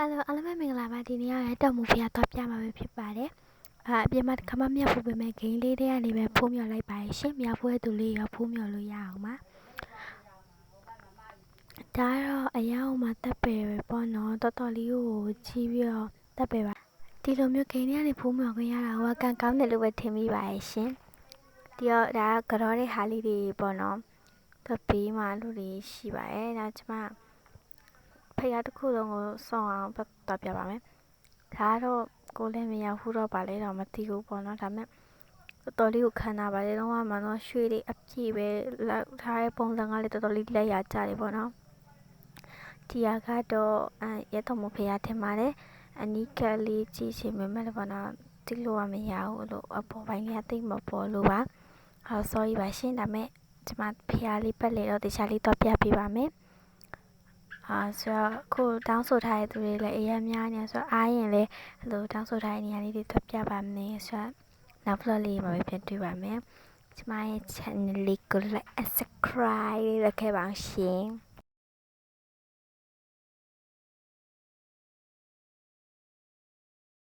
Hello အားလုံးပဲမင်္ဂလာပါဒီနေ့ကလည်းတော်မူဖျားတော့ပြမှာပဲဖြစ်ပါတယ်အာအပြင်မှာခမမြောက်ဖို့ပဲမဲ့ဂိမ်းလေးတွေကနေပဲဖိုးမြော်လိုက်ပါရဲ့ရှင်မြောက်ဖို့ရဲ့သူလေးရောဖိုးမြော်လို့ရအောင်ပါဒါတော့အယောင်မှာတက်ပယ်ပဲပေါ့နော်တော်တော်လေးကိုကြီးပြီးတော့တက်ပယ်ပါဒီလိုမျိုးဂိမ်းတွေကနေဖိုးမြော်ခွင့်ရတာကကံကောင်းတယ်လို့ပဲထင်မိပါရဲ့ရှင်ဒီတော့ဒါကကြောတဲ့ဟာလေးတွေပေါ့နော်တပေးမှလူတွေရှိပါရဲ့ဒါကျမ ဖယားတစ်ခုလုံးကိုစောင့်အောင်ပတ်တော့ပြပါမယ်ဒါကတော့ကိုလည်းမရောက်ဘူးတော့ပါလေတော့မသိဘူးပေါ့နော်ဒါပေမဲ့တော်တော်လေးကိုခံတာပါလေတော့မှတော့ရွှေတွေအပြည့်ပဲလောက်ထားတဲ့ပုံစံကလည်းတော်တော်လေးလက်ရကြတယ်ပေါ့နော်ဒီဟာကတော့အဲရဲတော်မဖယားထင်ပါတယ်အနီးကလေးကြည့်ရှင်မဲ့မဲ့ပေါ့နော်တိလို့ကမရဘူးလို့အပေါ်ပိုင်းလေးကတိတ်မပေါ်လို့ပါဟော sorry ပါရှင်ဒါပေမဲ့ကျမဖျားလေးပတ်လေတော့တခြားလေးတော့ပြပေးပါမယ် အာဆိုတော့ခုတောင်းဆိုထားတဲ့သူတွေလည်းအရင်များနေဆိုတော့အားရင်လည်းအဲ့လိုတောင်းဆိုထားတဲ့နေရာလေးတွေတော့ပြပါမယ်ဆိုတော့နောက် vlog လေးမှာပဲပြန်တွေ့ပါမယ်ကျမရဲ့ channel လေးကို like and subscribe လုပ်ခဲ့ပါအောင်ရှင်